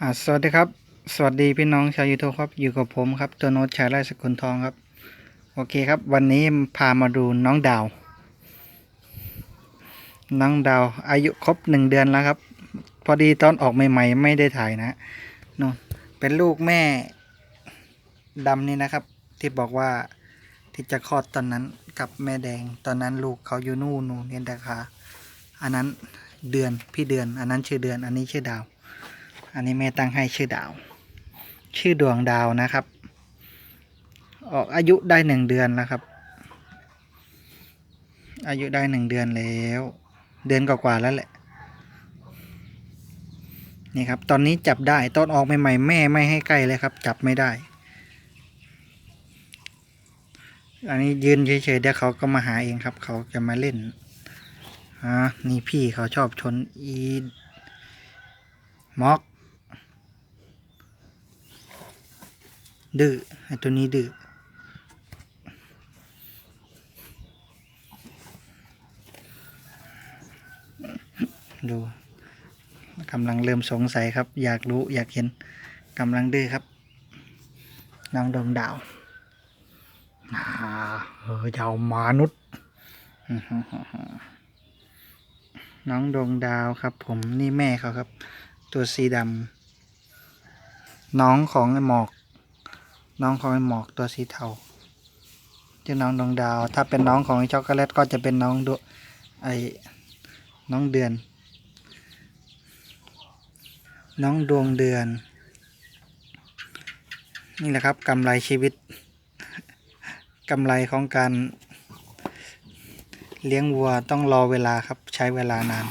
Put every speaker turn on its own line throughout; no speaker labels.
อ่าสวัสดีครับ สวัสดีพี่น้องชาวยูทูบครับ อยู่กับผมครับ ตัวโน้ตชายไร่สกุลทองครับ โอเคครับ วันนี้พามาดูน้องดาว น้องดาว อายุครบหนึ่งเดือนแล้วครับ พอดีตอนออกใหม่ๆ ไม่ได้ถ่ายนะนู่นเป็นลูกแม่ดำนี่นะครับ ที่บอกว่าที่จะคลอดตอนนั้นกับแม่แดง ตอนนั้นลูกเขาอยู่นู่นนู่นเนี่ยนะคะอันนั้นเดือนพี่เดือน อันนั้นชื่อเดือน อันนี้ชื่อดาว อันนี้แม่ตั้งให้ชื่อดาว ชื่อดวงดาวนะครับ ออกอายุได้หนึ่งเดือนแล้วครับ อายุได้หนึ่งเดือนแล้ว เดือนกว่าๆแล้วแหละ นี่ครับ ตอนนี้จับได้ตอนออกใหม่ๆแม่ไม่ให้ใกล้เลยครับ จับไม่ได้ อันนี้ยืนเฉยๆเดี๋ยวเขาก็มาหาเองครับ เขาจะมาเล่นอ่านี่พี่เขาชอบชนอีม็อก ดื้อไอตัวนี้ดื้อดูกำลังเริ่มสงสัยครับ อยากรู้อยากเห็นกำลังดื้อครับน้องดวงดาวอ่าเออดาวมนุษย์น้องดวงดาวครับ ผมนี่แม่เขาครับ ตัวสีดำน้องของไอหมอก น้องของไอหมอกตัวสีเทาชื่อน้องดวงดาว ถ้าเป็นน้องของไอช็อกโกแลตก็จะเป็นน้องดวไอ้น้องเดือน น้องดวงเดือน นี่แหละครับกำไรชีวิตกำไรของการเลี้ยงวัวต้องรอเวลาครับใช้เวลานาน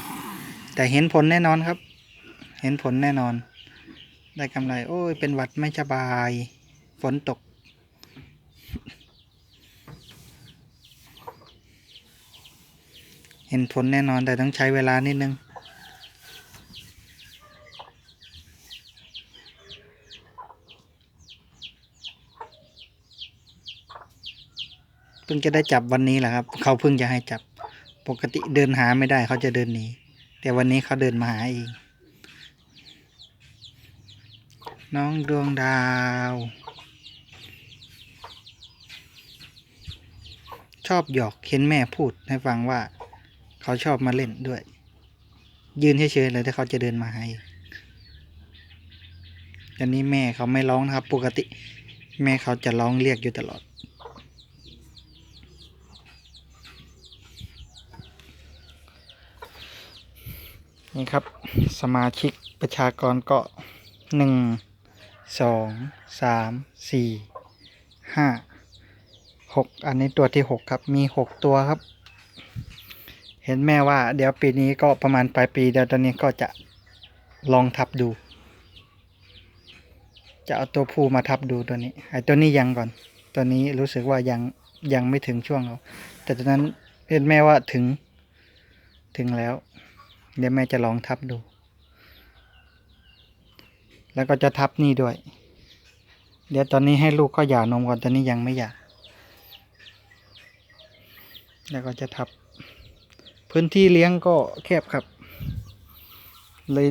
แต่เห็นผลแน่นอนครับ เห็นผลแน่นอน ได้กำไร โอ้ยเป็นหวัดไม่สบาย นตก เห็นผลแน่นอนแต่ต้องใช้เวลานิดนึงเพิ่งจะได้จับวันนี้แหละครับ เขาเพิ่งจะให้จับปกติเดินหาไม่ได้เขาจะเดินหนีแต่วันนี้เขาเดินมาหาเองน้องดวงดาว ชอบหยอกเห็นแม่พูดให้ฟังว่า เขาชอบมาเล่นด้วย ยืนเฉยๆเลยถ้าเขาจะเดินมาใหาเองอันนี้แม่เขาไม่ร้องนะครับ ปกติ แม่เขาจะร้องเรียกอยู่ตลอด นี่ครับ สมาชิกประชากรก็หนึ่งสองสามสี่ห้า หกอันนี้ตัวที่หกครับ มีหกตัวครับ เห็นแม่ว่าเดี๋ยวปีนี้ก็ประมาณปลายปีเดี๋ยวตอนนี้ก็จะลองทับดู จะเอาตัวผู้มาทับดูตัวนี้ ไอ้ตัวนี้ยังก่อน ตัวนี้รู้สึกว่ายังยังไม่ถึงช่วงเราแต่ตอนนั้นเห็นแม่ว่าถึง ถึงแล้ว เดี๋ยวแม่จะลองทับดู แล้วก็จะทับนี่ด้วย เดี๋ยวตอนนี้ให้ลูกก็หย่านมก่อนตอนนี้ยังไม่หย่า แล้วก็จะทับ พื้นที่เลี้ยงก็แคบครับ เลย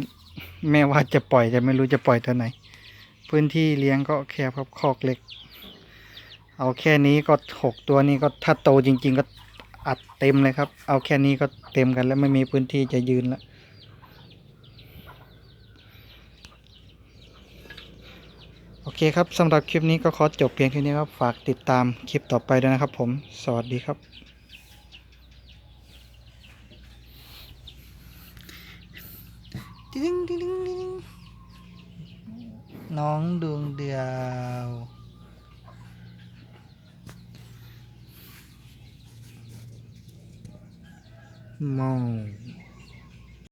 แม่ว่าจะปล่อยแต่ไม่รู้จะปล่อยตัวไหน พื้นที่เลี้ยงก็แคบครับคอกเล็ก เอาแค่นี้ก็หกตัวนี้ก็ถ้าโตจริง ๆ ก็อัดเต็มเลยครับ เอาแค่นี้ก็เต็มกันแล้วไม่มีพื้นที่จะยืนแล้วโอเคครับ สำหรับคลิปนี้ก็ขอจบเพียงแค่นี้ครับ ฝากติดตามคลิปต่อไปด้วยนะครับผม สวัสดีครับ ติ๊งติ๊งติ๊งติ๊ง